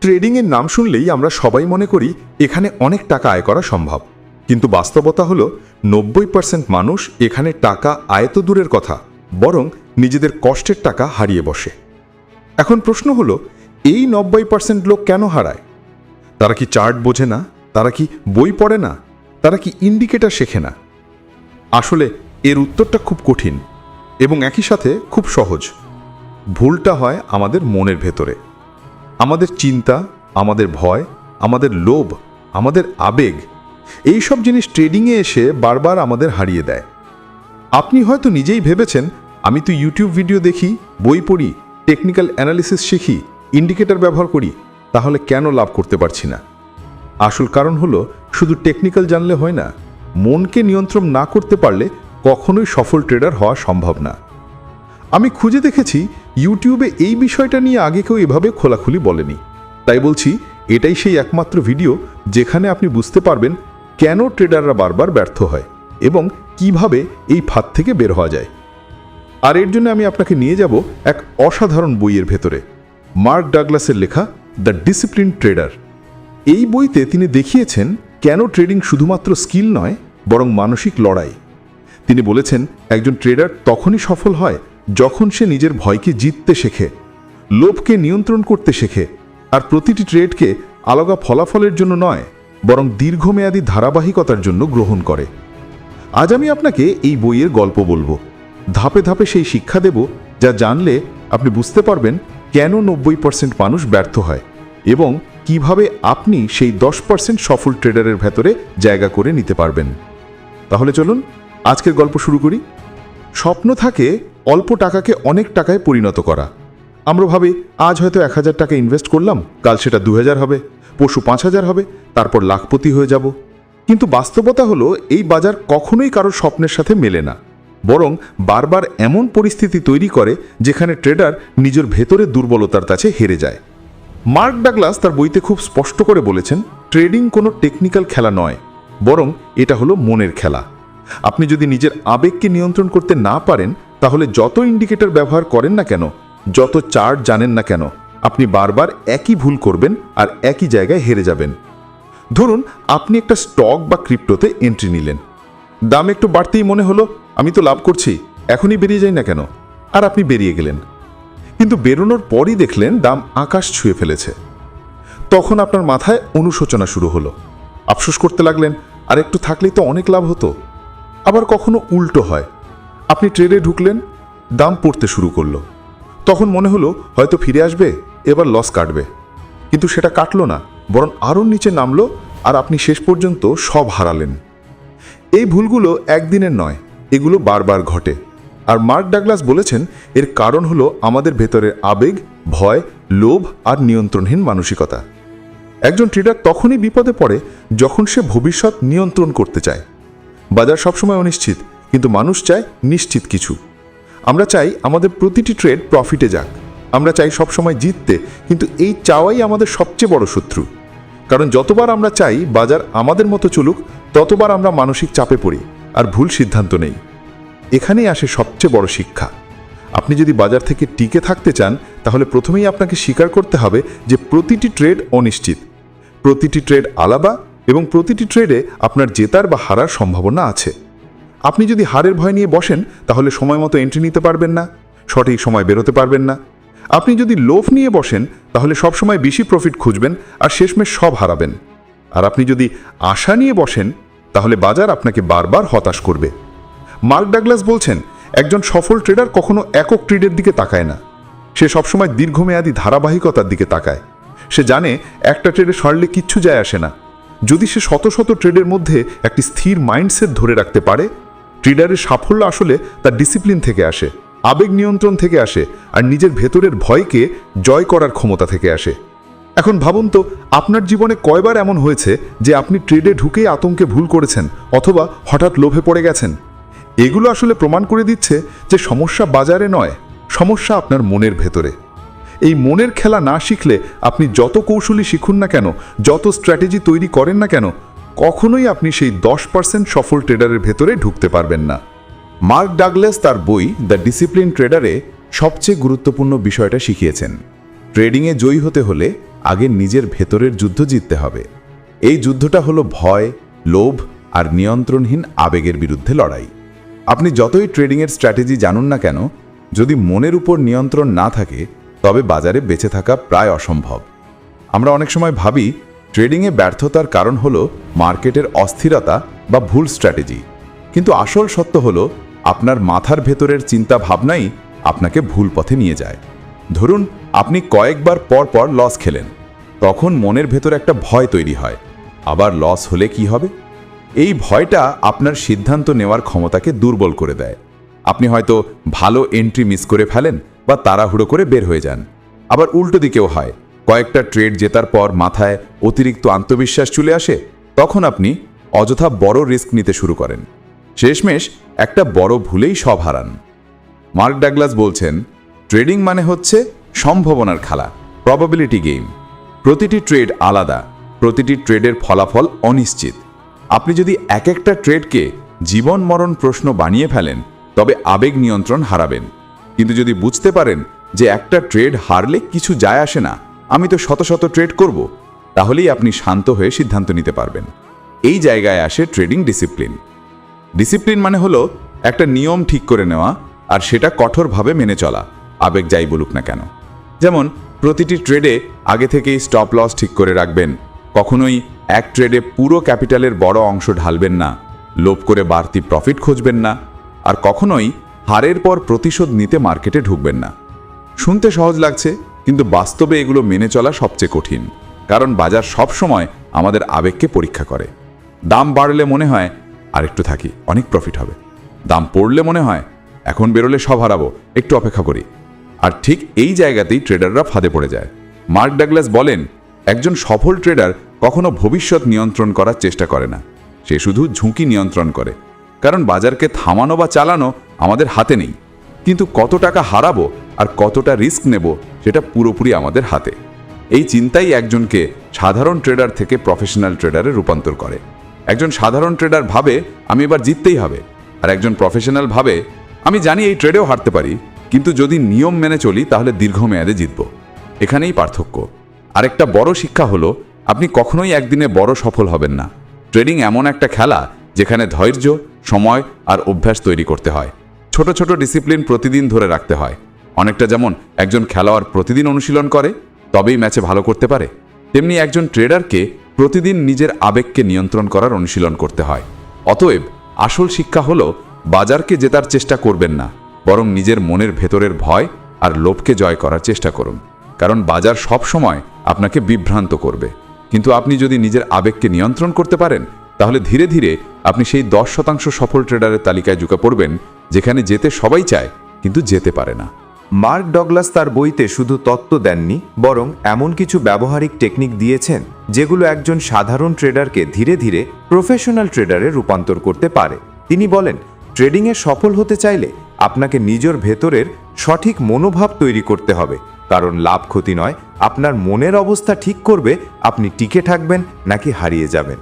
ট্রেডিংয়ের নাম শুনলেই আমরা সবাই মনে করি এখানে অনেক টাকা আয় করা সম্ভব। কিন্তু বাস্তবতা হলো, নব্বই পার্সেন্ট মানুষ এখানে টাকা আয়ত দূরের কথা, বরং নিজেদের কষ্টের টাকা হারিয়ে বসে। এখন প্রশ্ন হলো, এই নব্বই পার্সেন্ট লোক কেন হারায়? তারা কি চার্ট বোঝে না? তারা কি বই পড়ে না? তারা কি ইন্ডিকেটার শেখে না? আসলে এর উত্তরটা খুব কঠিন এবং একই সাথে খুব সহজ। ভুলটা হয় আমাদের মনের ভেতরে। আমাদের চিন্তা, আমাদের ভয়, আমাদের লোভ, আমাদের আবেগ এই সব জিনিস ট্রেডিংয়ে এসে বারবার আমাদের হারিয়ে দেয়। আপনি হয়তো নিজেই ভেবেছেন, আমি তো ইউটিউব ভিডিও দেখি, বই পড়ি টেকনিক্যাল অ্যানালিসিস শিখি ইন্ডিকেটর ব্যবহার করি, তাহলে কেন লাভ করতে পারছি না? আসল কারণ হলো, শুধু টেকনিক্যাল জানলে হয় না, মনকে নিয়ন্ত্রণ না করতে পারলে কখনোই সফল ট্রেডার হওয়া সম্ভব না। আমি খুঁজে দেখেছি ইউটিউবে এই বিষয়টা নিয়ে আগে কেউ এভাবে খোলাখুলি বলেনি। তাই বলছি, এটাই সেই একমাত্র ভিডিও যেখানে আপনি বুঝতে পারবেন কেন ট্রেডাররা বারবার ব্যর্থ হয় এবং কীভাবে এই ফাঁদ থেকে বের হওয়া যায়। আর এর জন্য আমি আপনাকে নিয়ে যাব এক অসাধারণ বইয়ের ভেতরে, মার্ক ডাগলাসের লেখা দ্য ডিসিপ্লিন ট্রেডার। এই বইতে তিনি দেখিয়েছেন কেন ট্রেডিং শুধুমাত্র স্কিল নয়, বরং মানসিক লড়াই। তিনি বলেছেন, একজন ট্রেডার তখনই সফল হয় যখন সে নিজের ভয়কে জিততে শেখে, লোভকে নিয়ন্ত্রণ করতে শেখে, আর প্রতিটি ট্রেডকে আলাদা ফলাফলের জন্য নয়, বরং দীর্ঘমেয়াদী ধারাবাহিকতার জন্য গ্রহণ করে। আজ আমি আপনাকে এই বইয়ের গল্প বলব। ধাপে ধাপে সেই শিক্ষা দেব যা জানলে আপনি বুঝতে পারবেন কেন নব্বই পার্সেন্ট মানুষ ব্যর্থ হয় এবং কীভাবে আপনি সেই দশ পার্সেন্ট সফল ট্রেডারের ভেতরে জায়গা করে নিতে পারবেন। তাহলে চলুন আজকের গল্প শুরু করি। স্বপ্ন থাকে অল্প টাকাকে অনেক টাকায় পরিণত করা। আমরা ভাবি, আজ হয়তো এক হাজার টাকা ইনভেস্ট করলাম, কাল সেটা দু হাজার হবে পশু পাঁচ হাজার হবে, তারপর লাখপতি হয়ে যাব। কিন্তু বাস্তবতা হলো, এই বাজার কখনোই কারোর স্বপ্নের সাথে মেলে না। বরং বারবার এমন পরিস্থিতি তৈরি করে, যেখানে ট্রেডার নিজের ভেতরে দুর্বলতার কাছে হেরে যায়। মার্ক ডাগলাস তার বইতে খুব স্পষ্ট করে বলেছেন ট্রেডিং কোনো টেকনিক্যাল খেলা নয়, বরং এটা হলো মনের খেলা। আপনি যদি নিজের আবেগকে নিয়ন্ত্রণ করতে না পারেন, তাহলে যত ইন্ডিকেটর ব্যবহার করেন না কেন, যত চার্ট জানেন না কেন, আপনি বারবার একই ভুল করবেন আর একই জায়গায় হেরে যাবেন। ধরুন, আপনি একটা স্টক বা ক্রিপ্টোতে এন্ট্রি নিলেন। দাম একটু বাড়তেই মনে হলো, আমি তো লাভ করছি, এখনই বেরিয়ে যাই না কেন? আর আপনি বেরিয়ে গেলেন। কিন্তু বেরোনোর পরই দেখলেন দাম আকাশ ছুঁয়ে ফেলেছে। তখন আপনার মাথায় অনুশোচনা শুরু হলো। আফসোস করতে লাগলেন, আর একটু থাকলেই তো অনেক লাভ হতো। আবার কখনো উল্টো হয়। আপনি ট্রেনে ঢুকলেন, দাম পড়তে শুরু করল। তখন মনে হলো, হয়তো ফিরে আসবে, এবার লস কাটবে। কিন্তু সেটা কাটলো না, বরং আরও নিচে নামলো আর আপনি শেষ পর্যন্ত সব হারালেন। এই ভুলগুলো একদিনের নয়, এগুলো বারবার ঘটে। আর মার্ক ডাগলাস বলেছেন, এর কারণ হলো আমাদের ভেতরের আবেগ, ভয়, লোভ আর নিয়ন্ত্রণহীন মানসিকতা। একজন ট্রেডার তখনই বিপদে পড়ে যখন সে ভবিষ্যৎ নিয়ন্ত্রণ করতে চায়। বাজার সবসময় অনিশ্চিত, কিন্তু মানুষ চায় নিশ্চিত কিছু। আমরা চাই আমাদের প্রতিটি ট্রেড প্রফিটে যাক। আমরা চাই সবসময় জিততে, কিন্তু এই চাওয়াই আমাদের সবচেয়ে বড় শত্রু। কারণ যতবার আমরা চাই বাজার আমাদের মতো চলুক, ততবার আমরা মানসিক চাপে পড়ি, আর ভুল সিদ্ধান্ত নেই। এখানেই আসে সবচেয়ে বড় শিক্ষা। আপনি যদি বাজার থেকে টিকে থাকতে চান, তাহলে প্রথমেই আপনাকে স্বীকার করতে হবে যে প্রতিটি ট্রেড অনিশ্চিত। প্রতিটি ট্রেড আলাদা এবং প্রতিটি ট্রেডে আপনার জেতার বা হারার সম্ভাবনা আছে। আপনি যদি হারের ভয় নিয়ে বসেন, তাহলে সময় মতো এন্ট্রি নিতে পারবেন না, সঠিক সময় বেরোতে পারবেন না। আপনি যদি লোভ নিয়ে বসেন, তাহলে সবসময় বেশি প্রফিট খুঁজবেন আর শেষমেশ সব হারাবেন। আর আপনি যদি আশা নিয়ে বসেন, তাহলে বাজার আপনাকে বারবার হতাশ করবে। মার্ক ডাগলাস বলছেন, একজন সফল ট্রেডার কখনো একক ট্রেডের দিকে তাকায় না। সে সবসময় দীর্ঘমেয়াদী ধারাবাহিকতার দিকে তাকায়। সে জানে, একটা ট্রেডে সরলে কিচ্ছু যায় আসে না। যদি সে শত শত ট্রেডের মধ্যে একটি স্থির মাইন্ডসেট ধরে রাখতে পারে, ট্রেডারের সাফল্য আসলে তার ডিসিপ্লিন থেকে আসে, আবেগ নিয়ন্ত্রণ থেকে আসে, আর নিজের ভেতরের ভয়কে জয় করার ক্ষমতা থেকে আসে। এখন ভাবুন তো, আপনার জীবনে কয়বার এমন হয়েছে যে আপনি ট্রেডে ঢুকেই আতঙ্কে ভুল করেছেন অথবা হঠাৎ লোভে পড়ে গেছেন? এগুলো আসলে প্রমাণ করে দিচ্ছে যে সমস্যা বাজারে নয়, সমস্যা আপনার মনের ভেতরে। এই মনের খেলা না শিখলে আপনি যত কৌশলী শিখুন না কেন, যত স্ট্র্যাটেজি তৈরি করেন না কেন, কখনোই আপনি সেই দশ পার্সেন্ট সফল ট্রেডারের ভেতরে ঢুকতে পারবেন না। মার্ক ডাগলেস তার বই দ্য ডিসিপ্লিন ট্রেডারে সবচেয়ে গুরুত্বপূর্ণ বিষয়টা শিখিয়েছেন। ট্রেডিংয়ে জয়ী হতে হলে আগে নিজের ভেতরের যুদ্ধ জিততে হবে। এই যুদ্ধটা হলো ভয়, লোভ আর নিয়ন্ত্রণহীন আবেগের বিরুদ্ধে লড়াই। আপনি যতই ট্রেডিংয়ের স্ট্র্যাটেজি জানুন না কেন, যদি মনের উপর নিয়ন্ত্রণ না থাকে তবে বাজারে বেঁচে থাকা প্রায় অসম্ভব। আমরা অনেক সময় ভাবি, ট্রেডিংয়ে ব্যর্থতার কারণ হল মার্কেটের অস্থিরতা বা ভুল স্ট্র্যাটেজি। কিন্তু আসল সত্য হলো, আপনার মাথার ভেতরের চিন্তা ভাবনাই আপনাকে ভুল পথে নিয়ে যায়। ধরুন, আপনি কয়েকবার পর পর লস খেলেন। তখন মনের ভেতর একটা ভয় তৈরি হয়। আবার লস হলে কি হবে? এই ভয়টা আপনার সিদ্ধান্ত নেওয়ার ক্ষমতাকে দুর্বল করে দেয়। আপনি হয়তো ভালো এন্ট্রি মিস করে ফেলেন বা তাড়াহুড়ো করে বের হয়ে যান। আবার উল্টো দিকেও হয়, কয়েকটা ট্রেড জেতার পর মাথায় অতিরিক্ত আত্মবিশ্বাস চলে আসে, তখন আপনি অযথা বড় রিস্ক নিতে শুরু করেন। শেষমেশ একটা বড় ভুলেই সব হারান। মার্ক ডাগলাস বলছেন, ট্রেডিং মানে হচ্ছে সম্ভাবনার খেলা, প্রবাবিলিটি গেম প্রতিটি ট্রেড আলাদা, প্রতিটি ট্রেডের ফলাফল অনিশ্চিত। আপনি যদি এক একটা ট্রেডকে জীবন মরণ প্রশ্ন বানিয়ে ফেলেন, তবে আবেগ নিয়ন্ত্রণ হারাবেন। কিন্তু যদি বুঝতে পারেন যে একটা ট্রেড হারলে কিছু যায় আসে না, আমি তো শত শত ট্রেড করব, তাহলেই আপনি শান্ত হয়ে সিদ্ধান্ত নিতে পারবেন। এই জায়গায় আসে ট্রেডিং ডিসিপ্লিন। ডিসিপ্লিন মানে হলো একটা নিয়ম ঠিক করে নেওয়া আর সেটা কঠোরভাবে মেনে চলা, আবেগ যাই বলুক না কেন। যেমন, প্রতিটি ট্রেডে আগে থেকেই স্টপ লস ঠিক করে রাখবেন, কখনোই এক ট্রেডে পুরো ক্যাপিটালের বড় অংশ ঢালবেন না, লোভ করে বাড়তি প্রফিট খুঁজবেন না, আর কখনোই হারের পর প্রতিশোধ নিতে মার্কেটে ঢুকবেন না। শুনতে সহজ লাগছে, কিন্তু বাস্তবে এগুলো মেনে চলা সবচেয়ে কঠিন, কারণ বাজার সব সময় আমাদের আবেগকে পরীক্ষা করে। দাম বাড়লে মনে হয় আর একটু থাকি, অনেক প্রফিট হবে। দাম পড়লে মনে হয়, এখন বেরোলে সব হারাবো, একটু অপেক্ষা করি। আর ঠিক এই জায়গাতেই ট্রেডাররা ফাঁদে পড়ে যায়। মার্ক ডাগলাস বলেন, একজন সফল ট্রেডার কখনো ভবিষ্যৎ নিয়ন্ত্রণ করার চেষ্টা করে না। সে শুধু ঝুঁকি নিয়ন্ত্রণ করে। কারণ বাজারকে থামানো বা চালানো আমাদের হাতে নেই। কিন্তু কত টাকা হারাবো আর কতটা রিস্ক নেব সেটা পুরোপুরি আমাদের হাতে। এই চিন্তাই একজনকে সাধারণ ট্রেডার থেকে প্রফেশনাল ট্রেডারে রূপান্তর করে। একজন সাধারণ ট্রেডার ভাবে, আমি এবার জিততেই হবে। আর একজন প্রফেশনাল ভাবে, আমি জানি এই ট্রেডেও হারতে পারি, কিন্তু যদি নিয়ম মেনে চলি তাহলে দীর্ঘমেয়াদে জিতব। এখানেই পার্থক্য। আরেকটা বড় শিক্ষা হলো, আপনি কখনোই একদিনে বড় সফল হবেন না। ট্রেডিং এমন একটা খেলা যেখানে ধৈর্য সময় আর অভ্যাস তৈরি করতে হয়। ছোট ছোট ডিসিপ্লিন প্রতিদিন ধরে রাখতে হয়। অনেকটা যেমন একজন খেলোয়াড় প্রতিদিন অনুশীলন করে, তবেই ম্যাচে ভালো করতে পারে। তেমনি একজন ট্রেডারকে প্রতিদিন নিজের আবেগকে নিয়ন্ত্রণ করার অনুশীলন করতে হয়। অতএব আসল শিক্ষা হলো, বাজারকে জেতার চেষ্টা করবেন না, বরং নিজের মনের ভেতরের ভয় আর লোভকে জয় করার চেষ্টা করুন। কারণ বাজার সব সময় আপনাকে বিভ্রান্ত করবে। কিন্তু আপনি যদি নিজের আবেগকে নিয়ন্ত্রণ করতে পারেন তাহলে ধীরে ধীরে আপনি সেই দশ শতাংশ সফল ট্রেডারের তালিকায় ঢুকে পড়বেন, যেখানে যেতে সবাই চায়, কিন্তু যেতে পারে না। মার্ক ডগলাস তার বইতে শুধু তত্ত্ব দেননি, বরং এমন কিছু ব্যবহারিক টেকনিক দিয়েছেন, যেগুলো একজন সাধারণ ট্রেডারকে ধীরে ধীরে প্রফেশনাল ট্রেডারে রূপান্তর করতে পারে। তিনি বলেন, ট্রেডিংয়ে সফল হতে চাইলে আপনাকে নিজের ভেতরের সঠিক মনোভাব তৈরি করতে হবে, কারণ লাভ ক্ষতি নয়, আপনার মনের অবস্থা ঠিক করবে, আপনি টিকে থাকবেন নাকি হারিয়ে যাবেন।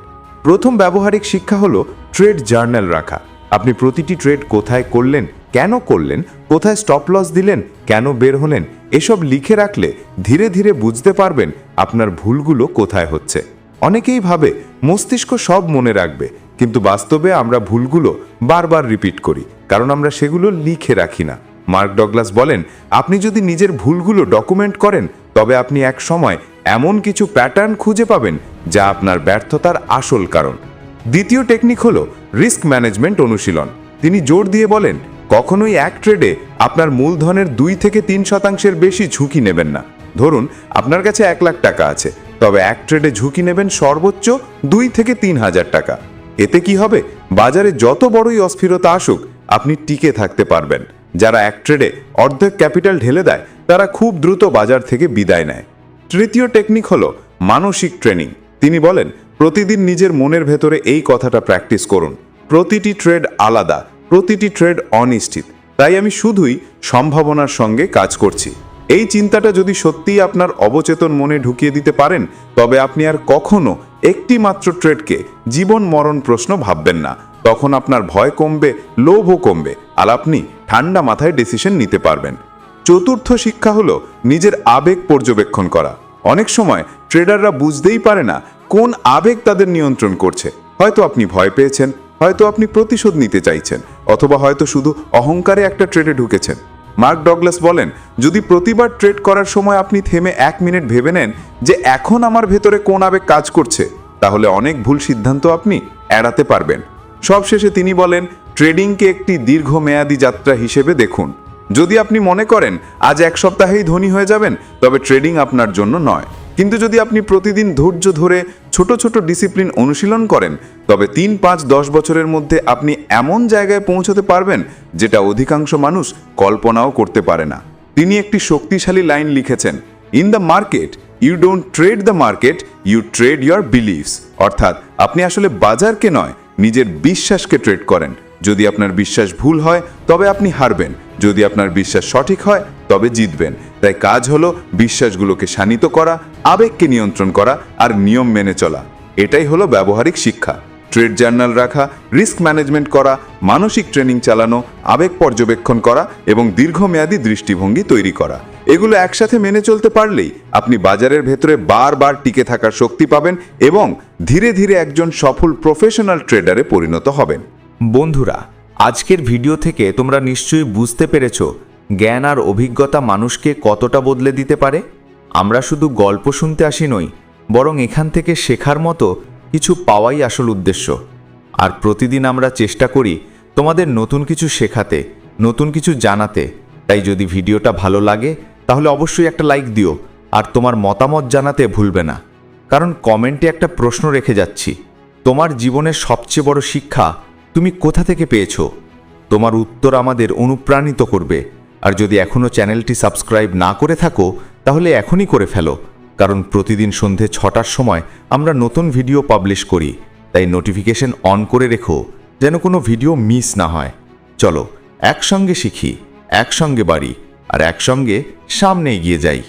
প্রথম ব্যবহারিক শিক্ষা হলো ট্রেড জার্নাল রাখা। আপনি প্রতিটি ট্রেড কোথায় করলেন, কেন করলেন, কোথায় স্টপ লস দিলেন, কেন বের হলেন, এসব লিখে রাখলে ধীরে ধীরে বুঝতে পারবেন আপনার ভুলগুলো কোথায় হচ্ছে। অনেকেই ভাবে মস্তিষ্ক সব মনে রাখবে, কিন্তু বাস্তবে আমরা ভুলগুলো বারবার রিপিট করি, কারণ আমরা সেগুলো লিখে রাখি না। মার্ক ডগলাস বলেন, আপনি যদি নিজের ভুলগুলো ডকুমেন্ট করেন, তবে আপনি এক সময় এমন কিছু প্যাটার্ন খুঁজে পাবেন যা আপনার ব্যর্থতার আসল কারণ। দ্বিতীয় টেকনিক হল রিস্ক ম্যানেজমেন্ট অনুশীলন। তিনি জোর দিয়ে বলেন, কখনোই এক ট্রেডে আপনার মূলধনের দুই থেকে তিন শতাংশের বেশি ঝুঁকি নেবেন না। ধরুন, আপনার কাছে এক লাখ টাকা আছে, তবে এক ট্রেডে ঝুঁকি নেবেন সর্বোচ্চ দুই থেকে তিন হাজার টাকা। এতে কি হবে? বাজারে যত বড়ই অস্থিরতা আসুক, আপনি টিকে থাকতে পারবেন। যারা এক ট্রেডে অর্ধেক ক্যাপিটাল ঢেলে দেয়, তারা খুব দ্রুত বাজার থেকে বিদায় নেয়। তৃতীয় টেকনিক হলো মানসিক ট্রেনিং। তিনি বলেন, প্রতিদিন নিজের মনের ভেতরে এই কথাটা প্র্যাকটিস করুন। প্রতিটি ট্রেড আলাদা, প্রতিটি ট্রেড অনিশ্চিত। তাই আমি শুধুই সম্ভাবনার সঙ্গে কাজ করছি। এই চিন্তাটা যদি সত্যিই আপনার অবচেতন মনে ঢুকিয়ে দিতে পারেন, তবে আপনি আর কখনো একটি মাত্র ট্রেডকে জীবন মরণ প্রশ্ন ভাববেন না। তখন আপনার ভয় কমবে, লোভও কমবে, আর আপনি ঠান্ডা মাথায় ডিসিশন নিতে পারবেন। চতুর্থ শিক্ষা হলো নিজের আবেগ পর্যবেক্ষণ করা। অনেক সময় ট্রেডাররা বুঝতেই পারে না কোন আবেগ তাদের নিয়ন্ত্রণ করছে। হয়তো আপনি ভয় পেয়েছেন, হয়তো আপনি প্রতিশোধ নিতে চাইছেন, অথবা হয়তো শুধু অহংকারে একটা ট্রেডে ঢুকেছেন। মার্ক ডগলাস বলেন, যদি প্রতিবার ট্রেড করার সময় আপনি থেমে এক মিনিট ভেবে নেন যে এখন আমার ভেতরে কোন আবেগ কাজ করছে, তাহলে অনেক ভুল সিদ্ধান্ত আপনি এড়াতে পারবেন। সবশেষে তিনি বলেন, ট্রেডিংকে একটি দীর্ঘমেয়াদী যাত্রা হিসেবে দেখুন। যদি আপনি মনে করেন, আজ এক সপ্তাহেই ধনী হয়ে যাবেন, তবে ট্রেডিং আপনার জন্য নয়। কিন্তু যদি আপনি প্রতিদিন ধৈর্য ধরে ছোট ছোট ডিসিপ্লিন অনুশীলন করেন, তবে তিন, পাঁচ, দশ বছরের মধ্যে আপনি এমন জায়গায় পৌঁছতে পারবেন যেটা অধিকাংশ মানুষ কল্পনাও করতে পারে না। তিনি একটি শক্তিশালী লাইন লিখেছেন in the market you don't trade the market you trade your believes অর্থাৎ আপনি আসলে বাজারকে নয়, নিজের বিশ্বাসকে ট্রেড করেন। যদি আপনার বিশ্বাস ভুল হয়, তবে আপনি হারবেন। যদি আপনার বিশ্বাস সঠিক হয়, তবে জিতবেন। তাই কাজ হলো বিশ্বাসগুলোকে শানিত করা, আবেগকে নিয়ন্ত্রণ করা আর নিয়ম মেনে চলা। এটাই হলো ব্যবহারিক শিক্ষা। ট্রেড জার্নাল রাখা, রিস্ক ম্যানেজমেন্ট করা, মানসিক ট্রেনিং চালানো, আবেগ পর্যবেক্ষণ করা এবং দীর্ঘমেয়াদী দৃষ্টিভঙ্গি তৈরি করা। এগুলো একসাথে মেনে চলতে পারলেই আপনি বাজারের ভেতরে বারবার টিকে থাকার শক্তি পাবেন এবং ধীরে ধীরে একজন সফল প্রফেশনাল ট্রেডারে পরিণত হবেন। বন্ধুরা আজকের ভিডিও থেকে তোমরা নিশ্চয়ই বুঝতে পেরেছ জ্ঞান আর অভিজ্ঞতা মানুষকে কতটা বদলে দিতে পারে। আমরা শুধু গল্প শুনতে আসি নই, বরং এখান থেকে শেখার মতো কিছু পাওয়াই আসল উদ্দেশ্য। আর প্রতিদিন আমরা চেষ্টা করি তোমাদের নতুন কিছু শেখাতে, নতুন কিছু জানাতে। তাই যদি ভিডিওটা ভালো লাগে, তাহলে অবশ্যই একটা লাইক দিও, আর তোমার মতামত জানাতে ভুলবে না। কারণ কমেন্টে একটা প্রশ্ন রেখে যাচ্ছি, তোমার জীবনের সবচেয়ে বড় শিক্ষা তুমি কোথা থেকে পেয়েছ? তোমার উত্তর আমাদের অনুপ্রাণিত করবে। আর যদি এখনও চ্যানেলটি সাবস্ক্রাইব না করে থাকো, তাহলে এখনই করে ফেলো। কারণ প্রতিদিন সন্ধে ছটার সময় আমরা নতুন ভিডিও পাবলিশ করি। তাই নোটিফিকেশন অন করে রেখো, যেন কোনো ভিডিও মিস না হয়। চলো, একসঙ্গে শিখি, একসঙ্গে বাড়ি, আর একসঙ্গে সামনে এগিয়ে যাই।